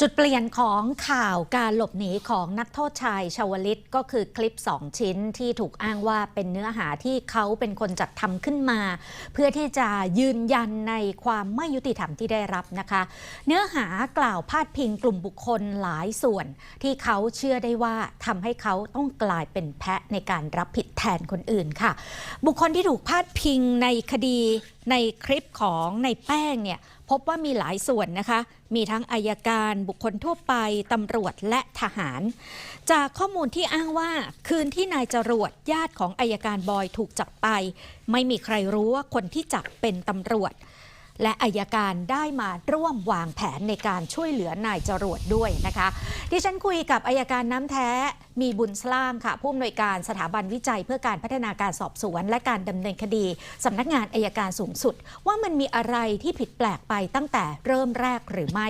จุดเปลี่ยนของข่าวการหลบหนีของนักโทษชายชาวลิตก็คือคลิป 2 ชิ้นที่ถูกอ้างว่าเป็นเนื้อหาที่เขาเป็นคนจัดทำขึ้นมา เพื่อที่จะยืนยันในความไม่ยุติธรรมที่ได้รับนะคะ เนื้อหากล่าวพาดพิงกลุ่มบุคคลหลายส่วน ที่เขาเชื่อได้ว่าทำให้เขาต้องกลายเป็นแพะในการรับผิดแทนคนอื่นค่ะ บุคคลที่ถูกพาดพิงในคดีในคลิปของในแป้งเนี่ย พบว่ามีหลายส่วนนะคะ มีทั้งอายการบุคคลทั่วไปตำรวจและทหาร จากข้อมูลที่อ้างว่าคืนที่นายจรวดญาติของอายการบอยถูกจับไป ไม่มีใครรู้ว่าคนที่จับเป็นตำรวจ และอายการได้มาร่วมวางแผนในการช่วยเหลือนายจรวดด้วยนะคะ ดิฉันคุยกับอายการน้ำแท้ มีบุญสล่ามค่ะ ผู้อำนวยการสถาบันวิจัยเพื่อการพัฒนาการสอบสวน และการดำเนินคดีสำนักงานอายการสูงสุด ว่ามันมีอะไรที่ผิดแปลกไปตั้งแต่เริ่มแรกหรือไม่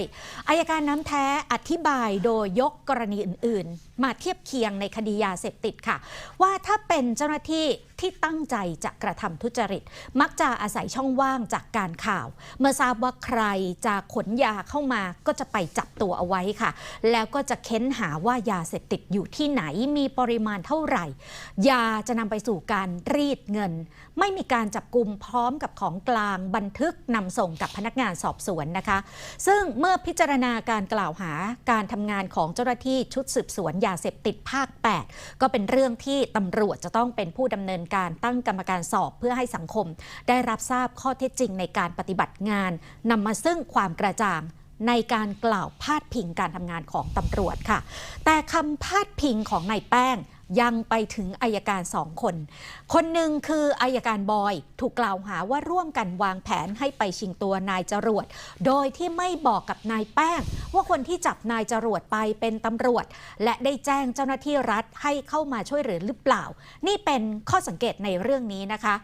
อายการน้ำแท้อธิบายโดยยกกรณีอื่น ๆ มาเทียบเคียงในคดียาเสพติดค่ะ ว่าถ้าเป็นเจ้าหน้าที่ที่ตั้งใจจะกระทำทุจริต มักจะอาศัยช่องว่างจากการข่าว เมื่อทราบว่าใครจะขนยาเข้ามาก็จะไปจับตัวเอาไว้ค่ะ แล้วก็จะเค้นหาว่ายาเสพติดอยู่ที่ไหนมีปริมาณเท่าไหร่ ยาจะนำไปสู่การรีดเงิน ไม่มีการจับกลุ่มพร้อมกับของกลางบันทึกนำส่งกับพนักงานสอบสวนนะคะ ซึ่งเมื่อพิจารณาการกล่าวหาการทำงานของเจ้าหน้าที่ชุดสืบสวนยาเสพติดภาค 8 ก็เป็นเรื่องที่ตำรวจจะต้องเป็นผู้ดำเนินการตั้งกรรมการสอบเพื่อให้สังคม ได้รับทราบข้อเท็จจริงในการปฏิบัติงานนำมาซึ่งความกระจ่าง ในการกล่าวพาดพิงการทำงานของตำรวจค่ะ แต่คำพาดพิงของนายแป้งยังไปถึงอายการสองคน คนหนึ่งคืออายการบอยถูกกล่าวหาว่าร่วมกันวางแผนให้ไปชิงตัวนายจรวด โดยที่ไม่บอกกับนายแป้ง ว่าคนที่จับนายจรวดไปเป็นตำรวจ และได้แจ้งเจ้าหน้าที่รัฐให้เข้ามาช่วยเหลือหรือเปล่า นี่เป็นข้อสังเกตในเรื่องนี้นะคะ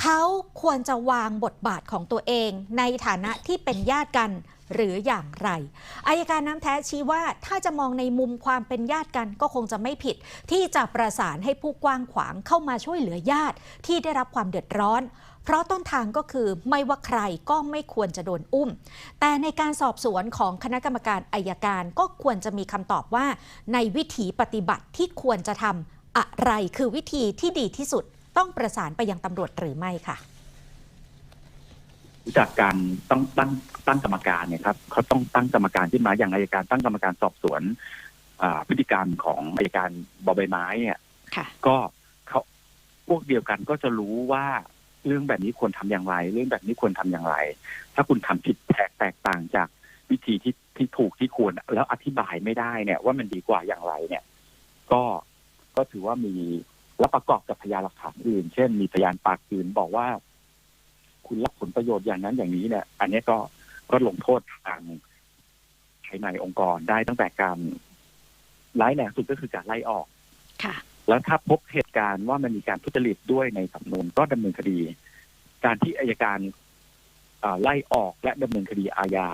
เขาควรจะวางบทบาทของตัวเองในฐานะที่เป็นญาติกัน หรืออย่างไรอายการน้ำแท้ชี้ว่าถ้าจะมองในมุมความเป็นญาติกันก็คงจะไม่ผิด ที่จะประสานให้ผู้กว้างขวางเข้ามาช่วยเหลือญาติ ที่ได้รับความเดือดร้อน เพราะต้นทางก็คือไม่ว่าใครก็ไม่ควรจะโดนอุ้ม แต่ในการสอบสวนของคณะกรรมการอายการก็ควรจะมีคำตอบว่า ในวิถีปฏิบัติที่ควรจะทำอะไรคือวิธีที่ดีที่สุดต้องประสานไปยังตำรวจหรือไม่ค่ะ จากการต้องตั้งตั้งกรรมการเนี่ยครับเขาต้องตั้งกรรมการขึ้นมาอย่างอายการตั้งกรรมการสอบสวนอ่าพฤติกรรมของอายการบอใบไม้เนี่ยค่ะก็เขาพวกเดียวกันก็จะรู้ว่าเรื่องแบบนี้ควรทำอย่างไร เรื่องแบบนี้ควรทำอย่างไร ถ้าคุณทำผิดแตกแตกต่างจากวิธีที่ที่ถูกที่ควรแล้วอธิบายไม่ได้เนี่ย ว่ามันดีกว่าอย่างไรเนี่ย ก็ก็ถือว่ามีและประกอบกับพยานหลักฐานอื่น เช่น มีพยานปากอื่นบอกว่า คุณรับผลประโยชน์อย่างนั้นอย่างนี้เนี่ย อันนี้ก็ก็ลงโทษทางภายในองค์กรได้ตั้งแต่การร้ายแรงสุดก็คือการไล่ออก ค่ะ แล้วถ้าพบเหตุการณ์ว่ามันมีการทุจริตด้วยในสำนวนก็ดำเนินคดี การที่อายการอ่าไล่ออกและดำเนินคดีอาญา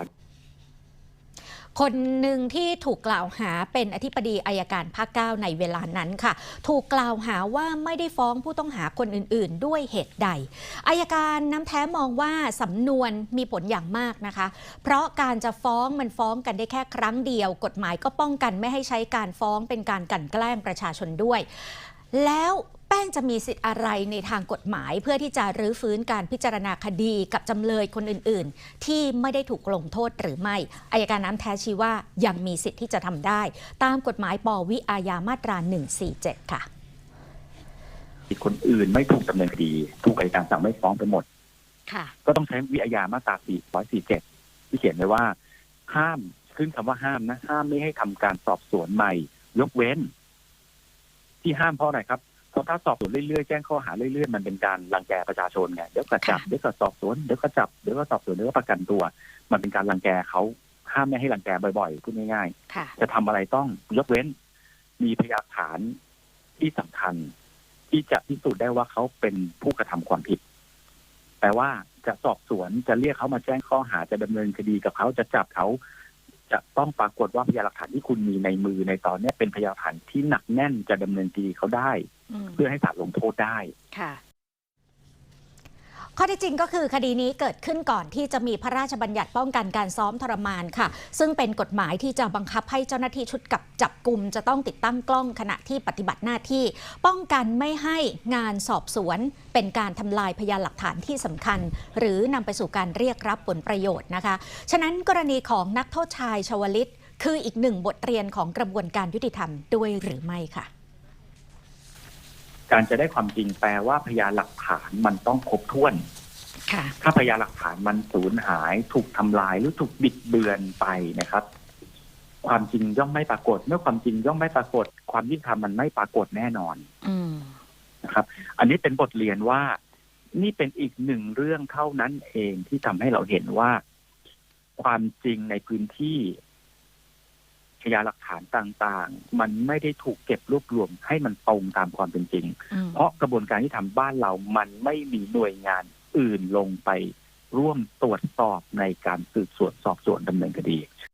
คนหนึ่งที่ถูกกล่าวหาเป็นอธิบดีอายการภาคเก้าในเวลานั้นค่ะ ถูกกล่าวหาว่าไม่ได้ฟ้องผู้ต้องหาคนอื่น ๆ ด้วยเหตุใดอายการน้ำแท้มองว่าสำนวนมีผลอย่างมากนะคะ เพราะการจะฟ้องมันฟ้องกันได้แค่ครั้งเดียว กฎหมายก็ป้องกันไม่ให้ใช้การฟ้องเป็นการกลั่นแกล้งประชาชนด้วย แล้ว แป้งจะมีสิทธิ์อะไรในทางกฎหมาย เพื่อที่จะรื้อฟื้นการพิจารณาคดีกับจำเลยคนอื่น ๆ ที่ไม่ได้ถูกลงโทษหรือไม่อายการน้ำแท้ชี้ว่ายังมีสิทธิ์ที่จะทำได้ ตามกฎหมายปวิอาญามาตรา 147 ค่ะคนอื่นไม่ถูกดำเนินคดีถูกอายการสั่งไม่ฟ้องไปหมด ค่ะ ก็ต้องใช้วิอาญามาตรา 447 ที่เขียนไว้ว่า ห้ามขึ้นคำว่าห้ามนะ ห้ามไม่ให้ทำการสอบสวนใหม่ ยกเว้น ที่ห้ามเพราะอะไรครับเพราะถ้าสอบสวนเรื่อยๆ แจ้งข้อหาเรื่อยๆ มันเป็นการรังแกประชาชนไง เดี๋ยวก็จับค่ะเดี๋ยวก็สอบสวน เดี๋ยวก็จับ เดี๋ยวก็สอบสวน เดี๋ยวก็ประกันตัว มันเป็นการรังแกเขาห้ามไม่ให้รังแกบ่อยๆ พูดง่ายค่ะๆจะทำอะไรต้องยกเว้น มีพยานหลักฐานที่สำคัญ ที่จะพิสูจน์ได้ว่าเขาเป็นผู้กระทำความผิด แปลว่าจะสอบสวน จะเรียกเขามาแจ้งข้อหา จะดำเนินคดีกับเขา จะจับเขา จะต้องปรากฏว่าพยานหลักฐานที่คุณมีในมือในตอนนี้เป็นพยานหลักฐานที่หนักแน่นจะดำเนินคดีเขาได้ เพื่อให้ศาลลงโทษได้ค่ะ ข้อที่จริงก็คือคดีนี้เกิดขึ้นก่อนที่จะมีพระราชบัญญัติป้องกันการซ้อมทรมานค่ะ ซึ่งเป็นกฎหมายที่จะบังคับให้เจ้าหน้าที่ชุดกับจับกลุ่มจะต้องติดตั้งกล้องขณะที่ปฏิบัติหน้าที่ ป้องกันไม่ให้งานสอบสวน เป็นการทำลายพยานหลักฐานที่สำคัญ หรือนำไปสู่การเรียกรับผลประโยชน์นะคะ ฉะนั้นกรณีของนักโทษชายชวลิต คืออีกหนึ่งบทเรียนของกระบวนการยุติธรรมด้วยหรือไม่ค่ะ การจะได้ความจริงแปลว่าพยานหลักฐานมันต้องครบถ้วนค่ะถ้าพยานหลักฐานมันสูญหายถูกทำลายหรือถูกบิดเบือนไปนะครับ ความจริงย่อมไม่ปรากฏ เมื่อความจริงย่อมไม่ปรากฏ ความยุติธรรมมันไม่ปรากฏแน่นอนอืมนะครับ อันนี้เป็นบทเรียนว่า นี่เป็นอีกหนึ่งเรื่องเท่านั้นเองที่ทำให้เราเห็นว่า ความจริงในพื้นที่ พยานหลักฐานต่างๆ มันไม่ได้ถูกเก็บรวบรวมให้มันตรงตามความเป็นจริงอืมเพราะกระบวนการที่ทำบ้านเรามันไม่มีหน่วยงานอื่นลงไปร่วมตรวจสอบในการสืบสวนสอบสวนดำเนินคดีค่ะ